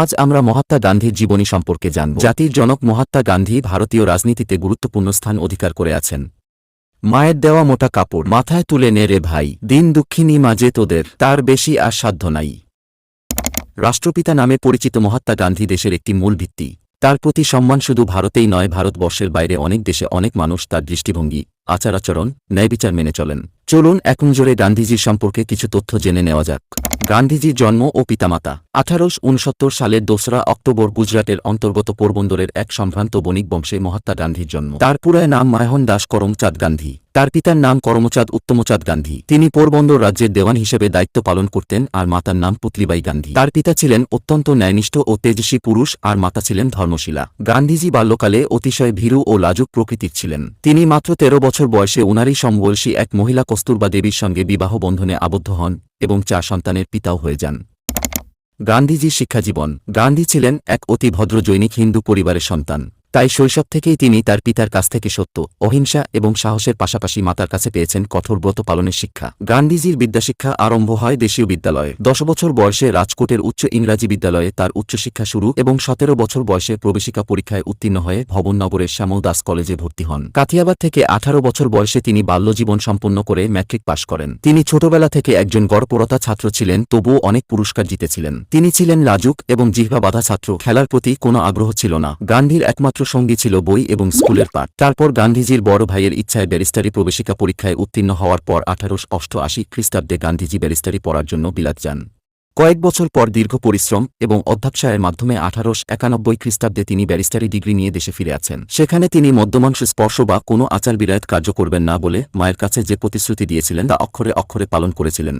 আজ আমরা মহাত্মা গান্ধীর জীবনী সম্পর্কে জানব। জাতির জনক মহাত্মা গান্ধী ভারতীয় রাজনীতিতে গুরুত্বপূর্ণ স্থান অধিকার করে আছেন। মায়ের দেওয়া মোটা কাপড়, মাথায় তুলে নে রে ভাই, দিন দুঃখিনী মাঝে তোদের, তার বেশি আর সাধ্য নাই। রাষ্ট্রপিতা নামে পরিচিত মহাত্মা গান্ধী দেশের একটি মূল ভিত্তি। তার প্রতি সম্মান শুধু ভারতেই নয়, ভারতবর্ষের বাইরে অনেক দেশে অনেক মানুষ তার দৃষ্টিভঙ্গি আচার আচরণ ন্যায়বিচার মেনে চলেন। চলুন এখন জোরে গান্ধীজির সম্পর্কে কিছু তথ্য জেনে নেওয়া যাক। গান্ধীজির জন্ম ও পিতামাতা। আঠারোশ উনসত্তর সালের দোসরা অক্টোবর গুজরাটের অন্তর্গত পোরবন্দরের এক সম্ভ্রান্ত বণিক বংশে মহাত্মা গান্ধীর জন্ম। তার পুরায় নাম মায়হন দাস করমচাঁদ গান্ধী। তার পিতার নাম করমচাঁদ উত্তমচাঁদ গান্ধী। তিনি পোরবন্দর রাজ্যের দেওয়ান হিসেবে দায়িত্ব পালন করতেন আর মাতার নাম পুতলিবাই গান্ধী। তার পিতা ছিলেন অত্যন্ত ন্যায়নিষ্ঠ ও তেজস্বী পুরুষ আর মাতা ছিলেন ধর্মশীলা। গান্ধীজি বাল্যকালে অতিশয় ভীরু ও লাজুক প্রকৃতির ছিলেন। তিনি মাত্র তেরো বছর বয়সে উনারই সমবয়সী এক মহিলা কস্তুরবা দেবীর সঙ্গে বিবাহ বন্ধনে আবদ্ধ হন। এবং চার সন্তানের পিতাও হয়ে যান। গান্ধীজি শিক্ষাজীবন, গান্ধী ছিলেন এক অতি ভদ্র জৈনিক হিন্দু পরিবারের সন্তান। তাই শৈশব থেকেই তিনি তার পিতার কাছ থেকে সত্য, অহিংসা এবং সাহসের পাশাপাশি মাতার কাছে পেয়েছেন কঠোর ব্রত পালনের শিক্ষা। গান্ধীজির বিদ্যাশিক্ষা আরম্ভ হয় দেশীয় বিদ্যালয়ে। দশ বছর বয়সে রাজকোটের উচ্চ ইংরাজি বিদ্যালয়ে তার উচ্চশিক্ষা শুরু এবং সতেরো বছর বয়সে প্রবেশিকা পরীক্ষায় উত্তীর্ণ হয়ে ভবননগরের শ্যামল দাস কলেজে ভর্তি হন। কাথিয়াবাদ থেকে আঠারো বছর বয়সে তিনি বাল্যজীবন সম্পন্ন করে ম্যাট্রিক পাশ করেন। তিনি ছোটবেলা থেকে একজন গড়পরতা ছাত্র ছিলেন, তবুও অনেক পুরস্কার জিতেছিলেন। তিনি ছিলেন লাজুক এবং জিহ্বা বাধা ছাত্র, খেলার প্রতি কোনো আগ্রহ ছিল না। গান্ধীর একমাত্র সঙ্গী ছিল বই এবং স্কুলের পাঠ। তারপর গান্ধীজির বড় ভাইয়ের ইচ্ছায় ব্যারিস্টারি প্রবেশিকা পরীক্ষায় উত্তীর্ণ হওয়ার পর আঠারোশ অষ্টআশি খ্রিস্টাব্দে গান্ধীজি ব্যারিস্টারি পড়ার জন্য বিলাত যান। কয়েক বছর পর দীর্ঘ পরিশ্রম এবং অধ্যবসায়ের মাধ্যমে আঠারোশ একানব্বই খ্রিস্টাব্দে তিনি ব্যারিস্টারি ডিগ্রি নিয়ে দেশে ফিরে আছেন। সেখানে তিনি মদ্যমাংস স্পর্শ বা কোনো আচার বিরায়ত কার্য করবেন না বলে মায়ের কাছে যে প্রতিশ্রুতি দিয়েছিলেন তা অক্ষরে অক্ষরে পালন করেছিলেন।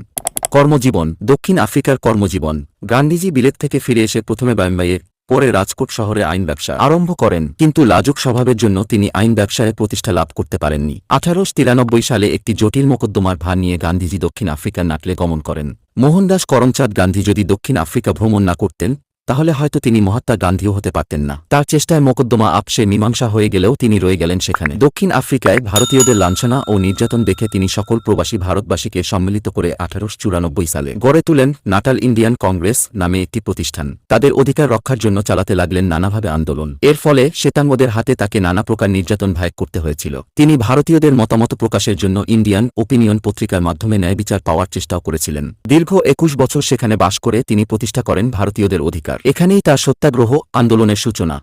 কর্মজীবন, দক্ষিণ আফ্রিকার কর্মজীবন। গান্ধীজি বিলেত থেকে ফিরে এসে প্রথমে বাম্বাইয়ে পরে রাজকোট শহরে আইন ব্যবসা আরম্ভ করেন, কিন্তু লাজুক স্বভাবের জন্য তিনি আইন ব্যবসায় প্রতিষ্ঠা লাভ করতে পারেননি। আঠারোশ তিরানব্বই সালে একটি জটিল মোকদ্দমার ভার নিয়ে গান্ধীজি দক্ষিণ আফ্রিকার নাটলে গমন করেন। মোহনদাস করমচাঁদ গান্ধী যদি দক্ষিণ আফ্রিকা ভ্রমণ না করতেন তাহলে হয়তো তিনি মহাত্মা গান্ধীও হতে পারতেন না। তার চেষ্টায় মোকদ্দমা আপসে মীমাংসা হয়ে গেলেও তিনি রয়ে গেলেন সেখানে। দক্ষিণ আফ্রিকায় ভারতীয়দের লাঞ্ছনা ও নির্যাতন দেখে তিনি সকল প্রবাসী ভারতবাসীকে সম্মিলিত করে আঠারোশ চুরানব্বই সালে গড়ে তুলেন নাটাল ইন্ডিয়ান কংগ্রেস নামে একটি প্রতিষ্ঠান। তাদের অধিকার রক্ষার জন্য চালাতে লাগলেন নানাভাবে আন্দোলন। এর ফলে শ্বেতাঙ্গদের হাতে তাকে নানা প্রকার নির্যাতন ভাগ করতে হয়েছিল। তিনি ভারতীয়দের মতামত প্রকাশের জন্য ইন্ডিয়ান ওপিনিয়ন পত্রিকার মাধ্যমে ন্যায় বিচার পাওয়ার চেষ্টাও করেছিলেন। দীর্ঘ একুশ বছর সেখানে বাস করে তিনি প্রতিষ্ঠা করেন ভারতীয়দের অধিকার। এখানেই তার সত্যাগ্রহ আন্দোলনের সূচনা।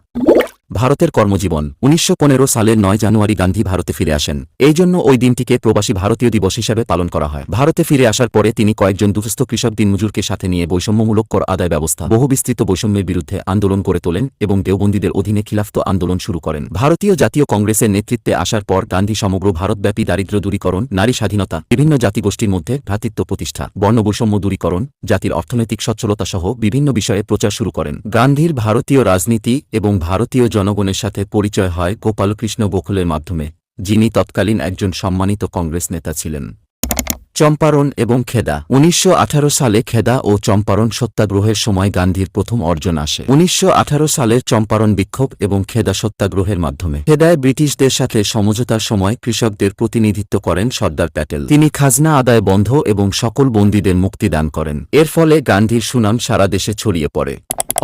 ভারতের কর্মজীবন। উনিশশো পনেরো সালের নয় জানুয়ারি গান্ধী ভারতে ফিরে আসেন। এই জন্য ওই দিনটিকে প্রবাসী ভারতীয় দিবস হিসাবে পালন করা হয়। ভারতে ফিরে আসার পরে তিনি কয়েকজন দুস্থ কৃষক দিনমজুরকে সাথে নিয়ে বৈষম্যমূলক কর আদায় ব্যবস্থা বহু বিস্তৃত বৈষম্যের বিরুদ্ধে আন্দোলন করে তোলেন এবং দেওবন্দীদের অধীনে খিলাফত আন্দোলন শুরু করেন। ভারতীয় জাতীয় কংগ্রেসের নেতৃত্বে আসার পর গান্ধী সমগ্র ভারতব্যাপী দারিদ্র দূরীকরণ, নারী স্বাধীনতা, বিভিন্ন জাতিগোষ্ঠীর মধ্যে ভ্রাতৃত্ব প্রতিষ্ঠা বর্ণবৈষম্য দূরীকরণ, জাতির অর্থনৈতিক সচ্ছলতা সহ বিভিন্ন বিষয়ে প্রচার শুরু করেন। গান্ধীর ভারতীয় রাজনীতি এবং ভারতীয় জনগণের সাথে পরিচয় হয় গোপালকৃষ্ণ গোখলের মাধ্যমে, যিনি তৎকালীন একজন সম্মানিত কংগ্রেস নেতা ছিলেন। চম্পারণ এবং খেদা। উনিশশো আঠারো সালে খেদা ও চম্পারণ সত্যাগ্রহের সময় গান্ধীর প্রথম অর্জন আসে। উনিশশো সালের চম্পারণ বিক্ষোভ এবং খেদা সত্যাগ্রহের মাধ্যমে। খেদায় ব্রিটিশদের সাথে সমঝোতার সময় কৃষকদের প্রতিনিধিত্ব করেন সর্দার প্যাটেল। তিনি খাজনা আদায় বন্ধ এবং সকল বন্দীদের মুক্তি দান করেন। এর ফলে গান্ধীর সুনাম সারা দেশে ছড়িয়ে পড়ে।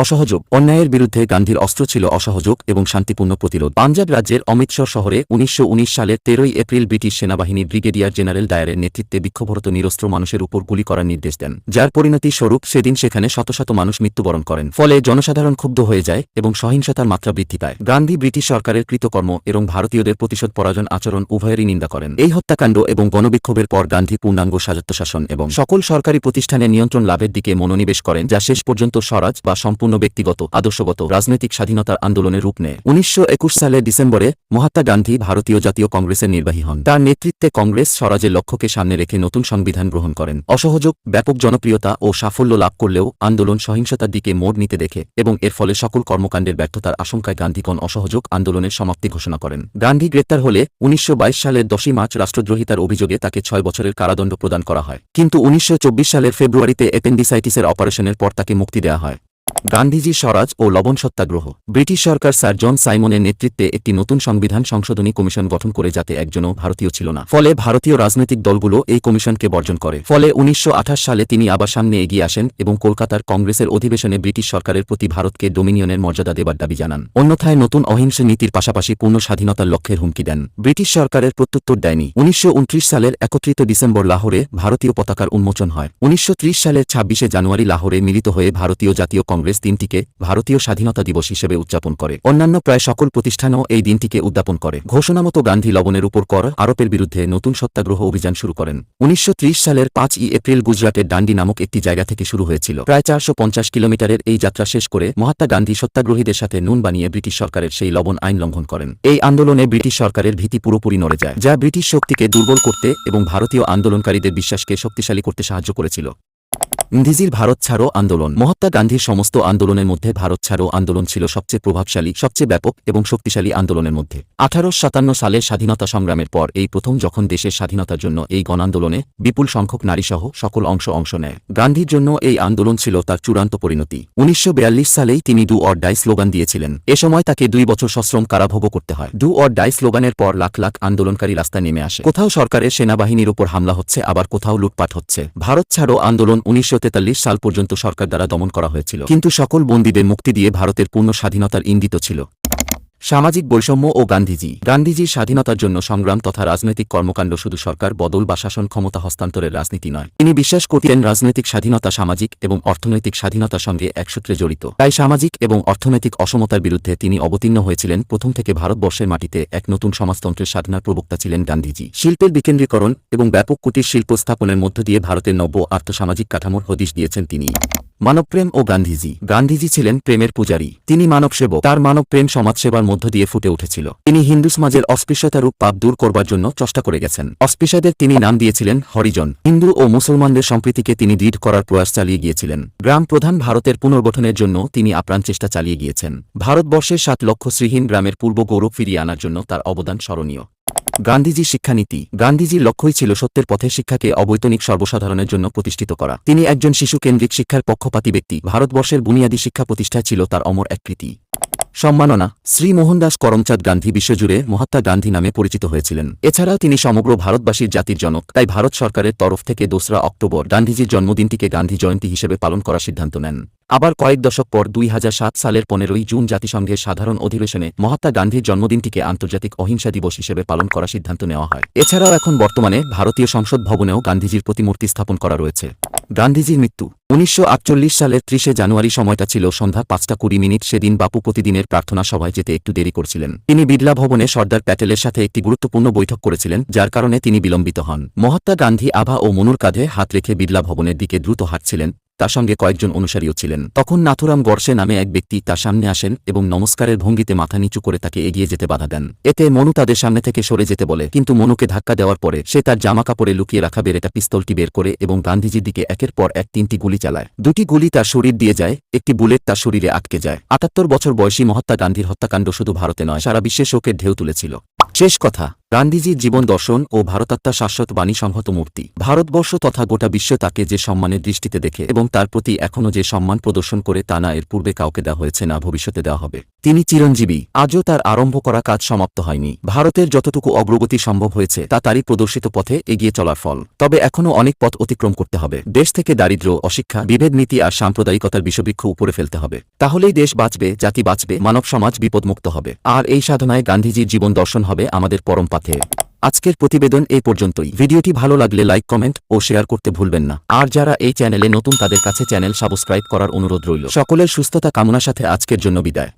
অসহযোগ। অন্যায়ের বিরুদ্ধে গান্ধীর অস্ত্র ছিল অসহযোগ এবং শান্তিপূর্ণ প্রতিরোধ। পাঞ্জাব রাজ্যের অমৃতসর শহরে উনিশশো সালের তেরোই এপ্রিল ব্রিটিশ সেনাবাহিনীর ব্রিগেডিয়ার জেনারেল ডায়ারের নেতৃত্বে বিক্ষোভরত নিরস্ত্র মানুষের উপর গুলি করার নির্দেশ দেন, যার পরিণতি স্বরূপ সেদিন সেখানে শত শত মানুষ মৃত্যুবরণ করেন। ফলে জনসাধারণ ক্ষুব্ধ হয়ে যায় এবং সহিংসতার মাত্রা বৃদ্ধি পায়। গান্ধী ব্রিটিশ সরকারের কৃতকর্ম এবং ভারতীয়দের প্রতিশোধ পরাজন আচরণ উভয়েরই নিন্দা করেন। এই হত্যাকাণ্ড এবং গণবিক্ষোভের পর গান্ধী পূর্ণাঙ্গ স্বায়ত্তশাসন এবং সকল সরকারি প্রতিষ্ঠানের নিয়ন্ত্রণ লাভের দিকে মনোনিবেশ করেন, যা শেষ পর্যন্ত স্বরাজ বা সম্পূর্ণ ব্যক্তিগত, আদর্শগত, রাজনৈতিক স্বাধীনতার আন্দোলনের রূপ নেয়। উনিশশো সালের ডিসেম্বরে মহাত্মা গান্ধী ভারতীয় জাতীয় কংগ্রেসের নির্বাহী হন। তার নেতৃত্বে কংগ্রেস স্বরাজের লক্ষ্যকে সামনে রেখে নতুন সংবিধান গ্রহণ করেন। অসহযোগ, ব্যাপক জনপ্রিয়তা ও সাফল্য লাভ করলেও আন্দোলন সহিংসতার দিকে মোড় নিতে দেখে এবং এর ফলে সকল কর্মকাণ্ডের ব্যর্থতার আশঙ্কায় গান্ধীগণ অসহযোগ আন্দোলনের সমাপ্তি ঘোষণা করেন। গান্ধী গ্রেপ্তার হলে উনিশশো বাইশ সালের দশই মার্চ রাষ্ট্রদ্রোহিতার অভিযোগে তাকে ছয় বছরের কারাদণ্ড প্রদান করা হয়। কিন্তু উনিশশো চব্বিশ সালের ফেব্রুয়ারিতে অ্যাপেন্ডিসাইটিসের অপারেশনের পর তাকে মুক্তি দেওয়া হয়। গান্ধীজি স্বরাজ ও লবণ সত্যাগ্রহ। ব্রিটিশ সরকার স্যার জন সাইমনের নেতৃত্বে একটি নতুন সংবিধান সংশোধনী কমিশন গঠন করে যাতে একজনও ভারতীয় ছিল না। ফলে ভারতীয় রাজনৈতিক দলগুলো এই কমিশনকে বর্জন করে। ফলে উনিশশো আঠাশ সালে তিনি আবার সামনে এগিয়ে আসেন এবং কলকাতার কংগ্রেসের অধিবেশনে ব্রিটিশ সরকারের প্রতি ভারতকে ডোমিনিয়নের মর্যাদা দেবার দাবি জানান। অন্যথায় নতুন অহিংস নীতির পাশাপাশি পূর্ণ স্বাধীনতার লক্ষ্যের হুমকি দেন। ব্রিটিশ সরকারের প্রত্যুত্তর দেয়নি। উনিশশো উনত্রিশ সালের একত্রিত ডিসেম্বর লাহোরে ভারতীয় পতাকার উন্মোচন হয়। উনিশশো ত্রিশ সালের ছাব্বিশে জানুয়ারি লাহোরে মিলিত হয়ে ভারতীয় জাতীয় কংগ্রেস দিনটিকে ভারতীয় স্বাধীনতা দিবস হিসেবে উদযাপন করে। অন্যান্য প্রায় সকল প্রতিষ্ঠানও এই দিনটিকে উদযাপন করে। ঘোষণামতো গান্ধী লবণের উপর কর আরোপের বিরুদ্ধে নতুন সত্যাগ্রহ অভিযান শুরু করেন। উনিশশো ত্রিশ সালের পাঁচ ই এপ্রিল গুজরাটের ডান্ডি নামক একটি জায়গা থেকে শুরু হয়েছিল। প্রায় চারশো পঞ্চাশ কিলোমিটারের এই যাত্রা শেষ করে মহাত্মা গান্ধী সত্যাগ্রহীদের সাথে নুন বানিয়ে ব্রিটিশ সরকারের সেই লবণ আইন লঙ্ঘন করেন। এই আন্দোলনে ব্রিটিশ সরকারের ভীতি পুরোপুরি নড়ে যায়, যা ব্রিটিশ শক্তিকে দুর্বল করতে এবং ভারতীয় আন্দোলনকারীদের বিশ্বাসকে শক্তিশালী করতে সাহায্য করেছিল। গান্ধীজির ভারত ছাড়ো আন্দোলন। মহাত্মা গান্ধীর সমস্ত আন্দোলনের মধ্যে ভারত ছাড়ো আন্দোলন ছিল সবচেয়ে প্রভাবশালী, সবচেয়ে ব্যাপক এবং শক্তিশালী আন্দোলনের মধ্যে। আঠারো সাতান্ন সালের স্বাধীনতা সংগ্রামের পর এই প্রথম যখন দেশের স্বাধীনতার জন্য এই গণ আন্দোলনে বিপুল সংখ্যক নারীসহ সকল অংশ অংশ নেয়। গান্ধীর জন্য এই আন্দোলন ছিল তার চূড়ান্ত পরিণতি। উনিশশো বিয়াল্লিশ সালেই তিনি ডু অর ডাই স্লোগান দিয়েছিলেন। এ সময় তাকে দুই বছর সশ্রম কারাভোগ করতে হয়। ডু অর ডাই স্লোগানের পর লাখ লাখ আন্দোলনকারী রাস্তায় নেমে আসে। কোথাও সরকারের সেনাবাহিনীর উপর হামলা হচ্ছে, আবার কোথাও লুটপাট হচ্ছে। ভারত ছাড়ো আন্দোলন উনিশশো সাল পর্যন্ত সরকার দ্বারা দমন করা হয়েছিল। কিন্তু সকল বন্দীদের মুক্তি দিয়ে ভারতের পূর্ণ স্বাধীনতার ইঙ্গিত ছিল। সামাজিক বৈষম্য ও গান্ধীজি। গান্ধীজির স্বাধীনতার জন্য সংগ্রাম তথা রাজনৈতিক কর্মকাণ্ড শুধু সরকার, বদল বা শাসন ক্ষমতা হস্তান্তরের রাজনীতি নয়। তিনি বিশ্বাস করতেন রাজনৈতিক স্বাধীনতা সামাজিক এবং অর্থনৈতিক স্বাধীনতার সঙ্গে একসূত্রে জড়িত। তাই সামাজিক এবং অর্থনৈতিক অসমতার বিরুদ্ধে তিনি অবতীর্ণ হয়েছিলেন প্রথম থেকে ভারতবর্ষের মাটিতে এক নতুন সমাজতন্ত্রের সাধনার প্রবক্তা ছিলেন গান্ধীজি। শিল্পের বিকেন্দ্রীকরণ এবং ব্যাপক কুটির শিল্প স্থাপনের মধ্য দিয়ে ভারতের নব্য আর্থসামাজিক কাঠামোর হদিশ দিয়েছেন তিনি। মানবপ্রেম ও গান্ধীজি। গান্ধীজি ছিলেন প্রেমের পূজারী। তিনি মানবসেবক। তার মানবপ্রেম সমাজসেবার মধ্য দিয়ে ফুটে উঠেছিল। তিনি হিন্দু সমাজের অস্পৃশ্যতারূপ পাপ দূর করবার জন্য চেষ্টা করে গেছেন। অস্পৃশ্যদের তিনি নাম দিয়েছিলেন হরিজন। হিন্দু ও মুসলমানদের সম্প্রীতিকে তিনি দৃঢ় করার প্রয়াস চালিয়ে গিয়েছিলেন। গ্রাম প্রধান ভারতের পুনর্গঠনের জন্য তিনি আপ্রাণ চেষ্টা চালিয়ে গিয়েছেন। ভারতবর্ষের সাত লক্ষ শ্রীহীন গ্রামের পূর্ব গৌরব ফিরিয়ে আনার জন্য তার অবদান স্মরণীয়। গান্ধীজি শিক্ষানীতি। গান্ধীজির লক্ষ্যই ছিল সত্যের পথে শিক্ষাকে অবৈতনিক সর্বসাধারণের জন্য প্রতিষ্ঠিত করা। তিনি একজন শিশুকেন্দ্রিক শিক্ষার পক্ষপাতী ব্যক্তি। ভারতবর্ষের বুনিয়াদী শিক্ষা প্রতিষ্ঠা ছিল তার অমর এক কৃতি। সম্মাননা। শ্রী মোহনদাস করমচাঁদ গান্ধী বিশ্বজুড়ে মহাত্মা গান্ধী নামে পরিচিত হয়েছিলেন। এছাড়া তিনি সমগ্র ভারতবাসীর জাতির জনক। তাই ভারত সরকারের তরফ থেকে দোসরা অক্টোবর গান্ধীজির জন্মদিনটিকে গান্ধী জয়ন্তী হিসেবে পালন করার সিদ্ধান্ত নেন। আবার কয়েক দশক পর দুই হাজার সাত সালের পনেরোই জুন জাতিসংঘের সাধারণ অধিবেশনে মহাত্মা গান্ধীর জন্মদিনটিকে আন্তর্জাতিক অহিংসা দিবস হিসেবে পালন করার সিদ্ধান্ত নেওয়া হয়। এছাড়াও এখন বর্তমানে ভারতীয় সংসদ ভবনেও গান্ধীজির প্রতিমূর্তি স্থাপন করা রয়েছে। গান্ধীজির মৃত্যু। উনিশশো আটচল্লিশ সালের ত্রিশে জানুয়ারি সময়টা ছিল সন্ধ্যা পাঁচটা কুড়ি মিনিট সেদিন বাপু প্রতিদিনের প্রার্থনা সভায় যেতে একটু দেরি করছিলেন। তিনি বিড়লা ভবনে সর্দার প্যাটেলের সাথে একটি গুরুত্বপূর্ণ বৈঠক করেছিলেন, যার কারণে তিনি বিলম্বিত হন। মহাত্মা গান্ধী আভা ও মনুর কাঁধে হাত রেখে বিড়লা ভবনের দিকে দ্রুত হাঁটছিলেন। তার সঙ্গে কয়েকজন অনুসারীও ছিলেন। তখন নাথুরাম গর্ষে নামে এক ব্যক্তি তার সামনে আসেন এবং নমস্কারের ভঙ্গিতে মাথা নিচু করে তাকে এগিয়ে যেতে বাধা দেন। এতে মনু তাদের সামনে থেকে সরে যেতে বলে, কিন্তু মনুকে ধাক্কা দেওয়ার পরে সে তার জামা কাপড়ে লুকিয়ে রাখা বেরেটা পিস্তলটি বের করে এবং গান্ধীজির দিকে একের পর এক তিনটি গুলি চালায়। দুটি গুলি তার শরীর দিয়ে যায়, একটি বুলেট তার শরীরে আটকে যায়। আটাত্তর বছর বয়সী মহাত্মা গান্ধীর হত্যাকাণ্ড শুধু ভারতে নয়, সারা বিশ্বে শোকের ঢেউ তুলেছিল। শেষ কথা, গান্ধীজির জীবন দর্শন ও ভারতাত্মা শাশ্বত বাণী সংহত মূর্তি। ভারতবর্ষ তথা গোটা বিশ্ব তাকে যে সম্মানের দৃষ্টিতে দেখে এবং তার প্রতি এখনও যে সম্মান প্রদর্শন করে তা না, এর পূর্বে কাউকে দেওয়া হয়েছে না, ভবিষ্যতে দেওয়া হবে। তিনি চিরঞ্জীবী, আজও তার আরম্ভ করা কাজ সমাপ্ত হয়নি। ভারতের যতটুকু অগ্রগতি সম্ভব হয়েছে, তা তারই প্রদর্শিত পথে এগিয়ে চলার ফল। তবে এখনও অনেক পথ অতিক্রম করতে হবে। দেশ থেকে দারিদ্র্য, অশিক্ষা, বিভেদ নীতি আর সাম্প্রদায়িকতার বিষবৃক্ষ উপরে ফেলতে হবে। তাহলেই দেশ বাঁচবে, জাতি বাঁচবে, মানব সমাজ বিপদমুক্ত হবে। আর এই সাধনায় গান্ধীজির জীবন দর্শন হবে আমাদের পরম পাথে। আজকের প্রতিবেদন এই পর্যন্তই। ভিডিওটি ভালো লাগলে লাইক, কমেন্ট ও শেয়ার করতে ভুলবেন না। আর যারা এই চ্যানেলে নতুন তাদের কাছে চ্যানেল সাবস্ক্রাইব করার অনুরোধ রইল। সকলের সুস্থতা কামনার সাথে আজকের জন্য বিদায়।